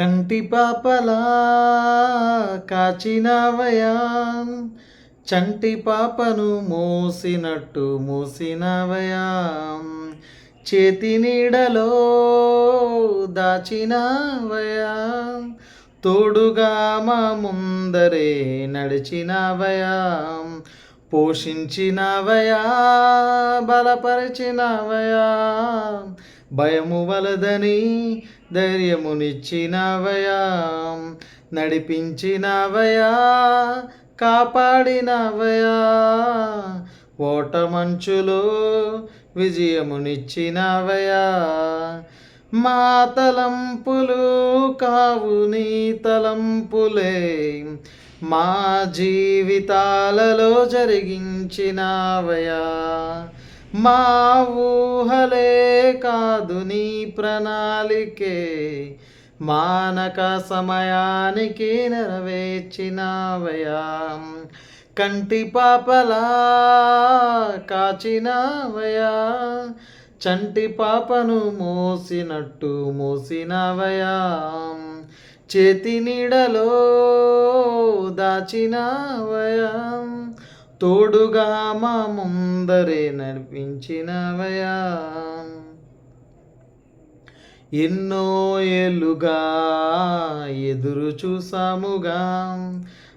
కంటి పాపలా కాచినవయా? చంటి పాపను మోసినట్టు మూసినవయా? చేతి నీడలో దాచినవయా? తోడుగా మా ముందరే నడిచినవయా? పోషించినవయా? బలపరిచినవయా? భయము వలదని ధైర్యమునిచ్చినవయా నడిపించినవయా కాపాడినవయా. ఓటమంచులో విజయమునిచ్చినవయా మా తలంపులు కావు నీ తలంపులే. మా జీవితాలలో జరిగించినవయా. మా ఊహలే కాదు నీ ప్రణాళికే. మానక సమయానికి నెరవేర్చినవయా కంటి పాపలా కాచినవయా చంటి పాపను మోసినట్టు మోసినవయా చేతి నీడలో దాచినవయా తోడుగా మా ముందరే నడిపించినవయా. ఎన్నో ఏళ్ళుగా ఎదురు చూసాముగా.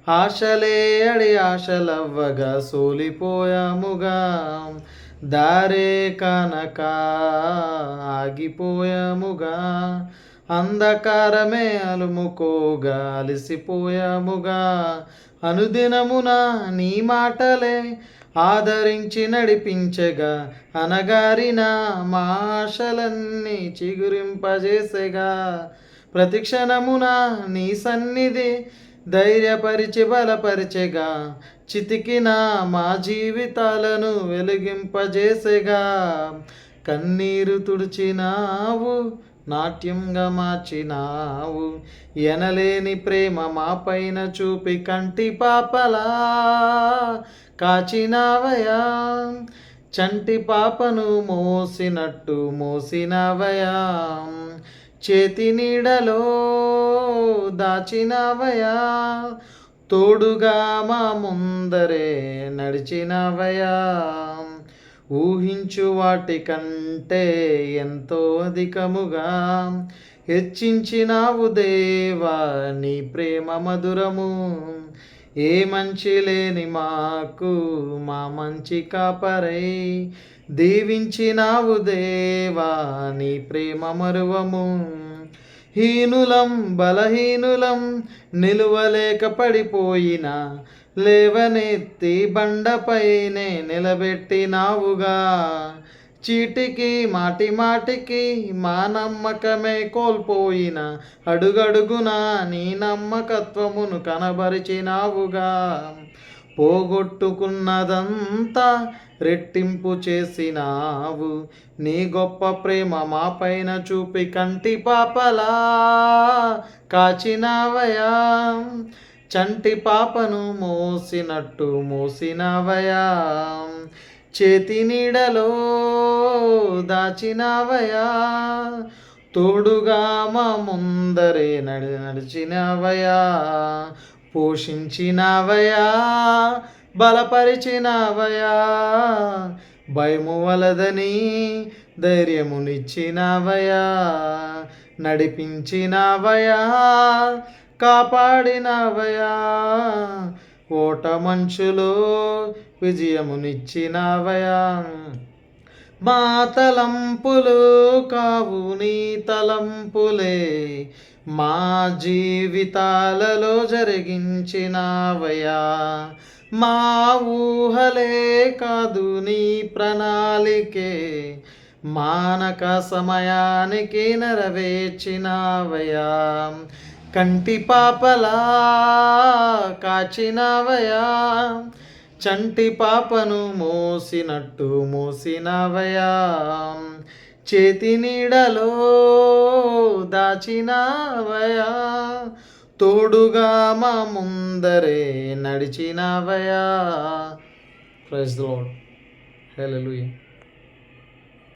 ఆశలే అడి ఆశలవ్వగా సోలిపోయాముగా. దారే కనక ఆగిపోయాముగా. అంధకారమే అలుముకోగా అలసిపోయాముగా అనుదినమున నీ మాటలే ఆదరించి నడిపించగా. అనగారిన మా ఆశలన్నీ ప్రతిక్షణమున నీ సన్నిధి ధైర్యపరిచి బలపరిచెగా. చితికిన మా జీవితాలను వెలిగింపజేసెగా. కన్నీరు తుడిచినావు నాట్యంగా మార్చినావు. ఎనలేని ప్రేమ మాపైన చూపి కంటి పాపలా కాచినావయా. చంటి పాపను మోసినట్టు మోసినవయా. చేతి నీడలో దాచినవయా. తోడుగా మా ముందరే నడిచినవయా. ఊహించు వాటి కంటే ఎంతో అధికముగా హెచ్చించినావు దేవా నీ ప్రేమ మధురము. ఏ మంచి లేని మాకు మా మంచి కాపరై దీవించినావు దేవా నీ ప్రేమ మరువము. హీనులం బలహీనులం నిలువలేక పడిపోయిన లేవనెత్తి బండపైనే నిలబెట్టినావుగా. చీటికి మాటి మాటికి మా నమ్మకమే కోల్పోయిన అడుగడుగున నీ నమ్మకత్వమును కనబరిచినావుగా. పోగొట్టుకున్నదంతా రెట్టింపు చేసినావు. నీ గొప్ప ప్రేమ మా పైన చూపి కంటి పాపలా కాచినావయా. చంటి పాపను మోసినట్టు మోసినవయా. చేతి నీడలో దాచినవయా. తోడుగా మా ముందరే నడి నడిచినవయా. పోషించినవయా. బలపరిచినవయా. భయము వలదని ధైర్యమునిచ్చినవయా. నడిపించినవయా. కాపాడినవయా? ఓట మంచులో విజయమునిచ్చినవయా? మా తలంపులు కావు నీ తలంపులే. మా జీవితాలలో జరిగించినవయా? మా ఊహలే కాదు నీ ప్రణాళికే. మానక సమయానికి నెరవేర్చినవయా? కంటి పాపలా కాచినవయా? చంటి పాపను మోసినట్టు మోసినవయా? చేతి నీడలో దాచినవయా? తోడుగా మా ముందరే నడిచినవయా? ప్రైజ్ లోడ్ హల్లెలూయా.